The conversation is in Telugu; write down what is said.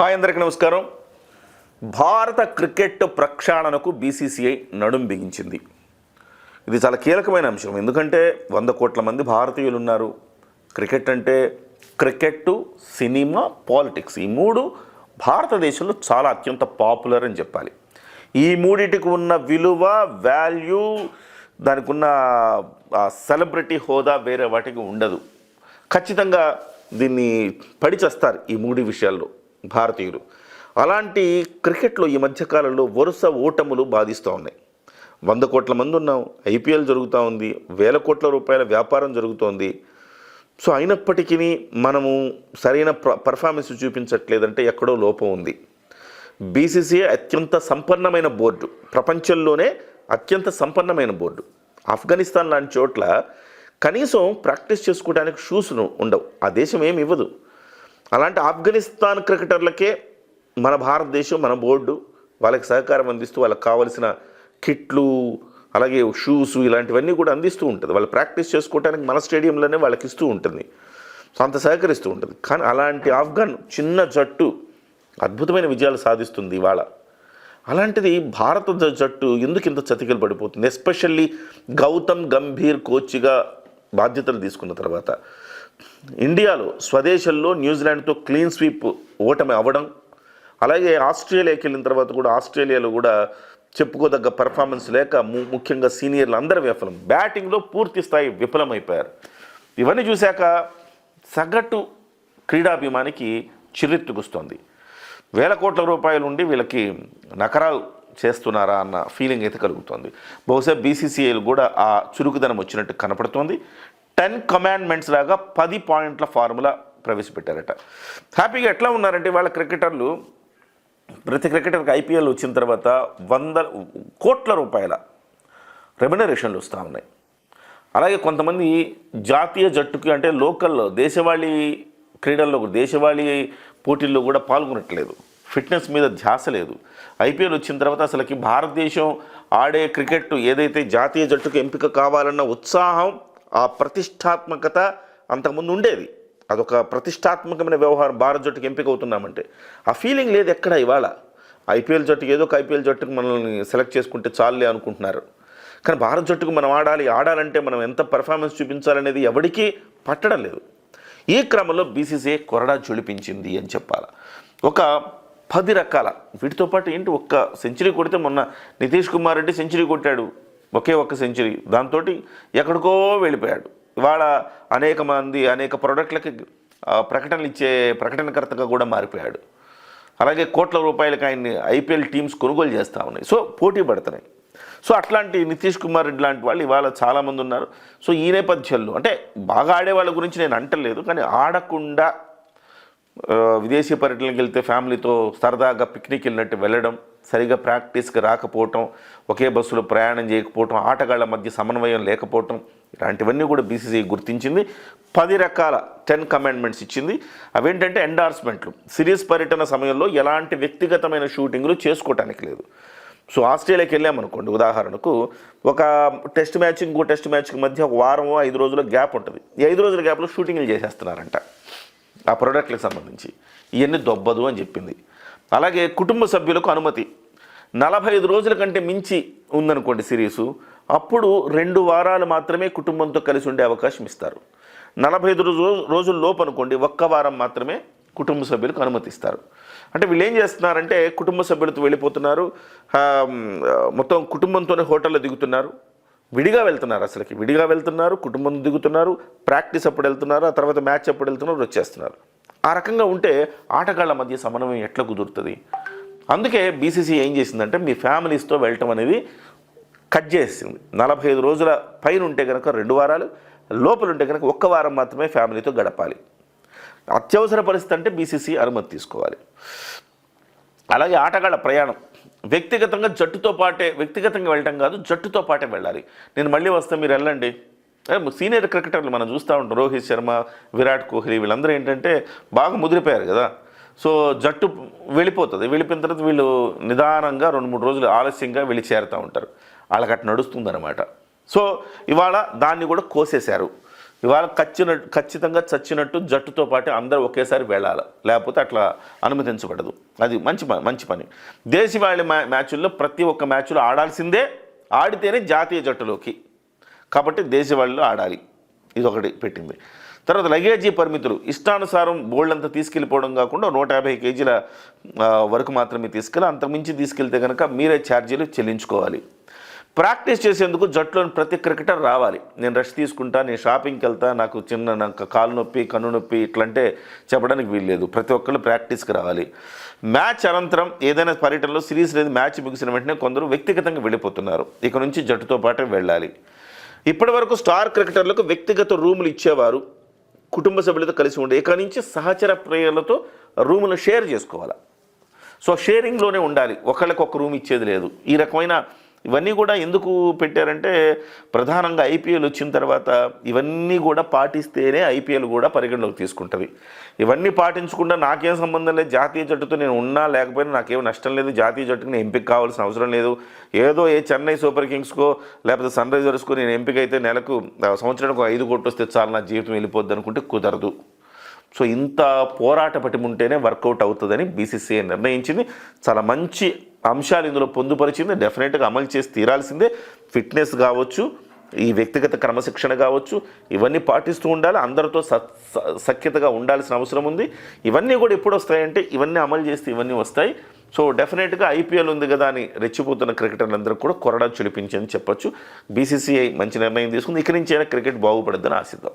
హాయ్ అందరికీ నమస్కారం. భారత క్రికెట్ ప్రక్షాళనకు బీసీసీఐ నడుం బిగించింది. ఇది చాలా కీలకమైన అంశం. ఎందుకంటే వంద కోట్ల మంది భారతీయులు ఉన్నారు. క్రికెట్ అంటే క్రికెట్ సినిమా పాలిటిక్స్. ఈ మూడు భారతదేశంలో చాలా అత్యంత పాపులర్ అని చెప్పాలి. ఈ మూడిటికి ఉన్న విలువ వాల్యూ దానికి ఉన్న సెలబ్రిటీ హోదా వేరే వాటికి ఉండదు. ఖచ్చితంగా దీన్ని పడిచేస్తారు ఈ మూడు విషయాల్లో. భారతీయులు. అలాంటి క్రికెట్లో ఈ మధ్యకాలంలో వరుస ఓటములు బాధిస్తూ ఉన్నాయి. వంద కోట్ల మంది ఉన్నాం ఐపీఎల్ జరుగుతూ ఉంది వేల కోట్ల రూపాయల వ్యాపారం జరుగుతోంది. సో అయినప్పటికీ మనము సరైన పర్ఫార్మెన్స్ చూపించట్లేదంటే ఎక్కడో లోపం ఉంది. బీసీసీఐ అత్యంత సంపన్నమైన బోర్డు. ప్రపంచంలోనే అత్యంత సంపన్నమైన బోర్డు. ఆఫ్ఘనిస్తాన్ లాంటి చోట్ల కనీసం ప్రాక్టీస్ చేసుకోవడానికి షూస్ను ఉండవు. ఆ దేశం ఏమి ఇవ్వదు. అలాంటి ఆఫ్ఘనిస్తాన్ క్రికెటర్లకే మన భారతదేశం మన బోర్డు వాళ్ళకి సహకారం అందిస్తూ వాళ్ళకి కావలసిన కిట్లు అలాగే షూస్ ఇలాంటివన్నీ కూడా అందిస్తూ ఉంటుంది. వాళ్ళు ప్రాక్టీస్ చేసుకోవడానికి మన స్టేడియంలోనే వాళ్ళకి ఇస్తూ ఉంటుంది. సో అంత సహకరిస్తూ ఉంటుంది. కానీ అలాంటి ఆఫ్ఘన్ చిన్న జట్టు అద్భుతమైన విజయాలు సాధిస్తుంది ఇవాళ. అలాంటిది భారత జట్టు ఎందుకు ఇంత చతికిలు పడిపోతుంది? ఎస్పెషల్లీ గౌతమ్ గంభీర్ కోచ్గా బాధ్యతలు తీసుకున్న తర్వాత. ఇండియాలో స్వదేశంలో న్యూజిలాండ్తో క్లీన్ స్వీప్ ఓటమి అవ్వడం అలాగే ఆస్ట్రేలియాకి వెళ్ళిన తర్వాత కూడా ఆస్ట్రేలియాలో కూడా చెప్పుకోదగ్గ పర్ఫార్మెన్స్ లేక ము- ముఖ్యంగా సీనియర్లు అందరూ విఫలం. బ్యాటింగ్లో పూర్తి స్థాయి విఫలమైపోయారు. ఇవన్నీ చూశాక సగటు క్రీడాభిమానికి చిర్రెత్తుకొస్తోంది. వేల కోట్ల రూపాయలు ఉండి వీళ్ళకి నకరాలు చేస్తున్నారా అన్న ఫీలింగ్ అయితే కలుగుతుంది. బహుశా బీసీసీఐలు కూడా ఆ చురుకుదనం వచ్చినట్టు కనపడుతోంది. టెన్ కమాండ్మెంట్స్ లాగా పది పాయింట్ల ఫార్ములా ప్రవేశపెట్టారట. హ్యాపీగా ఎట్లా ఉన్నారంటే వాళ్ళ క్రికెటర్లు ప్రతి క్రికెటర్కి ఐపీఎల్ వచ్చిన తర్వాత వంద కోట్ల రూపాయల రెమ్యునరేషన్లు వస్తూ ఉన్నాయి. అలాగే కొంతమంది జాతీయ జట్టుకి అంటే లోకల్ దేశవాళీ క్రీడల్లో దేశవాళీ పోటీల్లో కూడా పాల్గొనట్లేదు. ఫిట్నెస్ మీద ధ్యాస లేదు. ఐపీఎల్ వచ్చిన తర్వాత అసలుకి భారతదేశం ఆడే క్రికెట్ ఏదైతే జాతీయ జట్టుకు ఎంపిక కావాలన్న ఉత్సాహం ఆ ప్రతిష్టాత్మకత అంతకుముందు ఉండేది. అదొక ప్రతిష్టాత్మకమైన వ్యవహారం భారత జట్టుకి ఎంపిక అవుతున్నామంటే. ఆ ఫీలింగ్ లేదు ఎక్కడ ఇవాళ. ఐపీఎల్ జట్టుకి ఏదో ఒక ఐపీఎల్ జట్టుకు మనల్ని సెలెక్ట్ చేసుకుంటే చాలులే అనుకుంటున్నారు. కానీ భారత జట్టుకు మనం ఆడాలి ఆడాలంటే మనం ఎంత పెర్ఫార్మెన్స్ చూపించాలనేది ఎవరికీ పట్టడం లేదు. ఈ క్రమంలో బీసీసీఐ కొరడా జొలిపించింది అని చెప్పాలి. ఒక పది రకాల వీటితో పాటు ఏంటి ఒక్క సెంచరీ కొడితే మొన్న నితీష్ కుమార్ రెడ్డి సెంచరీ కొట్టాడు. ఒకే ఒక్క సెంచరీ. దాంతో ఎక్కడికో వెళ్ళిపోయాడు. ఇవాళ అనేక మంది అనేక ప్రోడక్ట్లకి ప్రకటనలు ఇచ్చే ప్రకటనకర్తగా కూడా మారిపోయాడు. అలాగే కోట్ల రూపాయలకి ఆయన్ని ఐపీఎల్ టీమ్స్ కొనుగోలు చేస్తూ ఉన్నాయి. సో పోటీ పడుతున్నాయి. సో అట్లాంటి నితీష్ కుమార్ రెడ్డి లాంటి వాళ్ళు ఇవాళ చాలామంది ఉన్నారు. సో ఈ నేపథ్యంలో అంటే బాగా ఆడే వాళ్ళ గురించి నేను అంటలేదు కానీ ఆడకుండా విదేశీ పర్యటనకి వెళ్తే ఫ్యామిలీతో సరదాగా పిక్నిక్ వెళ్ళినట్టు వెళ్ళడం సరిగా ప్రాక్టీస్కి రాకపోవటం ఒకే బస్సులో ప్రయాణం చేయకపోవటం ఆటగాళ్ళ మధ్య సమన్వయం లేకపోవటం ఇలాంటివన్నీ కూడా బీసీసీ గుర్తించింది. పది రకాల టెన్ కమాండ్మెంట్స్ ఇచ్చింది. అవేంటంటే ఎండార్స్మెంట్లు. సిరీస్ పర్యటన సమయంలో ఎలాంటి వ్యక్తిగతమైన షూటింగ్లు చేసుకోవటానికి లేదు. సో ఆస్ట్రేలియాకి వెళ్ళామనుకోండి ఉదాహరణకు ఒక టెస్ట్ మ్యాచ్ ఇంకో టెస్ట్ మ్యాచ్కి మధ్య ఒక వారమో ఐదు రోజుల గ్యాప్ ఉంటుంది. ఈ ఐదు రోజుల గ్యాప్లో షూటింగ్లు చేసేస్తున్నారంట. ఆ ప్రోడక్ట్లకు సంబంధించి. ఇవన్నీ దొబ్బదు అని చెప్పింది. అలాగే కుటుంబ సభ్యులకు అనుమతి. నలభై ఐదు రోజుల కంటే మించి ఉందనుకోండి సిరీసు. అప్పుడు రెండు వారాలు మాత్రమే కుటుంబంతో కలిసి ఉండే అవకాశం ఇస్తారు. నలభై ఐదు రోజు రోజుల లోపు అనుకోండి ఒక్క వారం మాత్రమే కుటుంబ సభ్యులకు అనుమతిస్తారు అంటే వీళ్ళు ఏం చేస్తున్నారంటే కుటుంబ సభ్యులతో వెళ్ళిపోతున్నారు. మొత్తం కుటుంబంతోనే హోటల్లో దిగుతున్నారు. విడిగా వెళ్తున్నారు అసలుకి. విడిగా వెళ్తున్నారు కుటుంబం దిగుతున్నారు ప్రాక్టీస్ అప్పుడు వెళ్తున్నారు ఆ తర్వాత మ్యాచ్ అప్పుడు వెళ్తున్నారు వచ్చేస్తున్నారు. ఆ రకంగా ఉంటే ఆటగాళ్ళ మధ్య సమన్వయం ఎట్లా కుదురుతుంది? అందుకే బీసీసీ ఏం చేసిందంటే మీ ఫ్యామిలీస్తో వెళ్ళటం అనేది కట్ చేసింది. నలభై ఐదు రోజుల పైన ఉంటే కనుక రెండు వారాలు లోపల ఉంటే కనుక ఒక్క వారం మాత్రమే ఫ్యామిలీతో గడపాలి. అత్యవసర పరిస్థితి అంటే బీసీసీ అనుమతి తీసుకోవాలి. అలాగే ఆటగాళ్ళ ప్రయాణం. వ్యక్తిగతంగా జట్టుతో పాటే వ్యక్తిగతంగా వెళ్ళటం కాదు జట్టుతో పాటే వెళ్ళాలి. నేను మళ్ళీ వస్తే మీరు వెళ్ళండి. సీనియర్ క్రికెటర్లు మనం చూస్తూ ఉంటాం. రోహిత్ శర్మ విరాట్ కోహ్లీ వీళ్ళందరూ ఏంటంటే బాగా ముదిరిపోయారు కదా. సో జట్టు వెళ్ళిపోతుంది. వెళ్ళిపోయిన తర్వాత వీళ్ళు నిదానంగా రెండు మూడు రోజులు ఆలస్యంగా వెళ్ళి చేరుతూ ఉంటారు. వాళ్ళకి అట్లా నడుస్తుందన్నమాట. సో ఇవాళ దాన్ని కూడా కోసేశారు. ఇవాళ ఖచ్చిన ఖచ్చితంగా చచ్చినట్టు జట్టుతో పాటు అందరూ ఒకేసారి వెళ్ళాలి. లేకపోతే అట్లా అనుమతించబడదు. అది మంచి మంచి పని. దేశవాళి మ్యా మ్యాచుల్లో ప్రతి ఒక్క మ్యాచ్లో ఆడాల్సిందే ఆడితేనే జాతీయ జట్టులోకి. కాబట్టి దేశవాళిలో ఆడాలి. ఇది ఒకటి పెట్టింది. తర్వాత లగేజీ పరిమితులు. ఇష్టానుసారం బోల్డ్ అంతా తీసుకెళ్ళిపోవడం కాకుండా నూట యాభై కేజీల వరకు మాత్రమే తీసుకెళ్ళి అంతకుమించి తీసుకెళ్తే కనుక మీరే ఛార్జీలు చెల్లించుకోవాలి. ప్రాక్టీస్ చేసేందుకు జట్టులోని ప్రతి క్రికెటర్ రావాలి. నేను రెస్ట్ తీసుకుంటా నేను షాపింగ్కి వెళ్తా నాకు చిన్న నాకు కాలు నొప్పి కన్ను నొప్పి ఇట్లంటే చెప్పడానికి వీల్లేదు. ప్రతి ఒక్కళ్ళు ప్రాక్టీస్కి రావాలి. మ్యాచ్ అనంతరం ఏదైనా పర్యటనలో సిరీస్ లేదు మ్యాచ్ ముగిసిన వెంటనే కొందరు వ్యక్తిగతంగా వెళ్ళిపోతున్నారు. ఇక నుంచి జట్టుతో పాటే వెళ్ళాలి. ఇప్పటి వరకు స్టార్ క్రికెటర్లకు వ్యక్తిగత రూములు ఇచ్చేవారు కుటుంబ సభ్యులతో కలిసి ఉండే. ఇక నుంచి సహచర ప్రేయర్లతో రూములు షేర్ చేసుకోవాలి. సో షేరింగ్లోనే ఉండాలి. ఒకళ్ళకి ఒక రూమ్ ఇచ్చేది లేదు. ఈ రకమైన ఇవన్నీ కూడా ఎందుకు పెట్టారంటే ప్రధానంగా ఐపీఎల్ వచ్చిన తర్వాత ఇవన్నీ కూడా పాటిస్తేనే ఐపీఎల్ కూడా పరిగణలోకి తీసుకుంటుంది. ఇవన్నీ పాటించకుండా నాకేం సంబంధం లేదు. జాతీయ జట్టుతో నేను ఉన్నా లేకపోయినా నాకేం నష్టం లేదు. జాతీయ జట్టుకు నేను ఎంపిక కావాల్సిన అవసరం లేదు. ఏదో ఏ చెన్నై సూపర్ కింగ్స్కో లేకపోతే సన్ రైజర్స్కో నేను ఎంపిక అయితే నెలకు సంవత్సరానికి ఒక ఐదు కోట్లు వస్తే చాలు నా జీవితం వెళ్ళిపోద్ది అనుకుంటే కుదరదు. సో ఇంత పోరాట పటిమ ఉంటేనే వర్కౌట్ అవుతుందని బీసీసీఐ నిర్ణయించింది. చాలా మంచి అంశాలు ఇందులో పొందుపరిచింది. డెఫినెట్గా అమలు చేసి తీరాల్సిందే. ఫిట్నెస్ కావచ్చు ఈ వ్యక్తిగత క్రమశిక్షణ కావచ్చు ఇవన్నీ పాటిస్తూ ఉండాలి. అందరితో స- సఖ్యతగా ఉండాల్సిన అవసరం ఉంది. ఇవన్నీ కూడా ఎప్పుడు వస్తాయంటే ఇవన్నీ అమలు చేస్తే ఇవన్నీ వస్తాయి. సో డెఫినెట్గా ఐపీఎల్ ఉంది కదా అని రెచ్చిపోతున్న క్రికెటర్లందరూ కూడా కొరడా చులిపించని చెప్పొచ్చు. బీసీసీఐ మంచి నిర్ణయం తీసుకుంది. ఇక్కడి నుంచి అయినా క్రికెట్ బాగుపడద్దని ఆశిద్దాం.